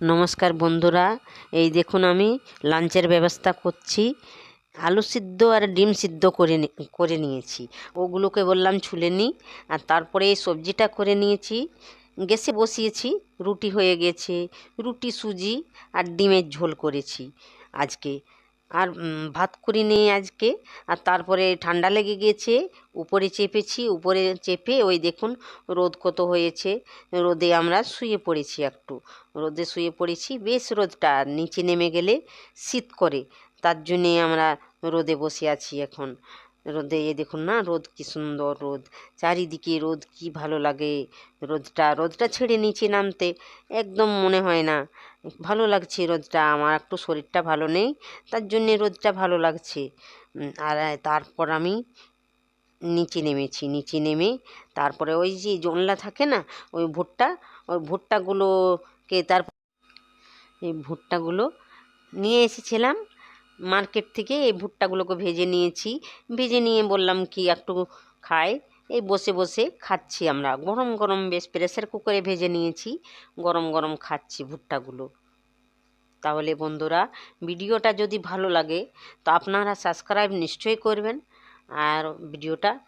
নমস্কার বন্ধুরা। এই দেখুন আমি লাঞ্চের ব্যবস্থা করছি। আলু সিদ্ধ আর ডিম সিদ্ধ করে করে নিয়েছি। ওগুলোকে বললাম ছুলে নিই আর তারপরে এই সবজিটা করে নিয়েছি। গ্যাসে বসিয়েছি, রুটি হয়ে গেছে, রুটি, সুজি আর ডিমের ঝোল করেছি আজকে। আর ভাত করে নেই আজকে। আর তারপরে ঠান্ডা লেগে গেছে, উপরে চেপেছি, উপরে চেপে ওই দেখুন রোদ কত হয়েছে। রোদে আমরা শুয়ে পড়েছি একটু। রোদে শুয়ে পড়েছি, বেশ রোদটা নিচে নেমে গেলে শীত করে। তার জন্যে আমরা রোদে বসে আছি এখন। রোদে, এ দেখুন না, রোদ কি সুন্দর রোদ। চারিদিকে রোদ কি ভালো লাগে। রোদটা রোদটা ছেড়ে নিচে নামতে একদম মনে হয় না। ভালো লাগছে রোদটা, আমার একটু শরীরটা ভালো নেই, তার জন্যে রোদটা ভালো লাগছে। আর তারপর আমি নিচে নেমেছি, নিচে নেমে তারপরে ওই যে জনলা থাকে না, ওই ভুট্টা, ওই ভুট্টাগুলোকে তার এই ভুট্টাগুলো নিয়ে এসেছিলাম। মার্কেট থেকে এই ভুট্টাগুলোকে ভেজে নিয়েছি। ভেজে নিয়ে বললাম কি, একটু খাই। এই বসে বসে খাচ্ছি আমরা। গরম গরম বেশ প্রেসার কুকারে ভেজে নিয়েছি। গরম গরম খাচ্ছি ভুট্টাগুলো। তাহলে বন্ধুরা, ভিডিওটা যদি ভালো লাগে, তো আপনারা সাবস্ক্রাইব নিশ্চয়ই করবেন। আর ভিডিওটা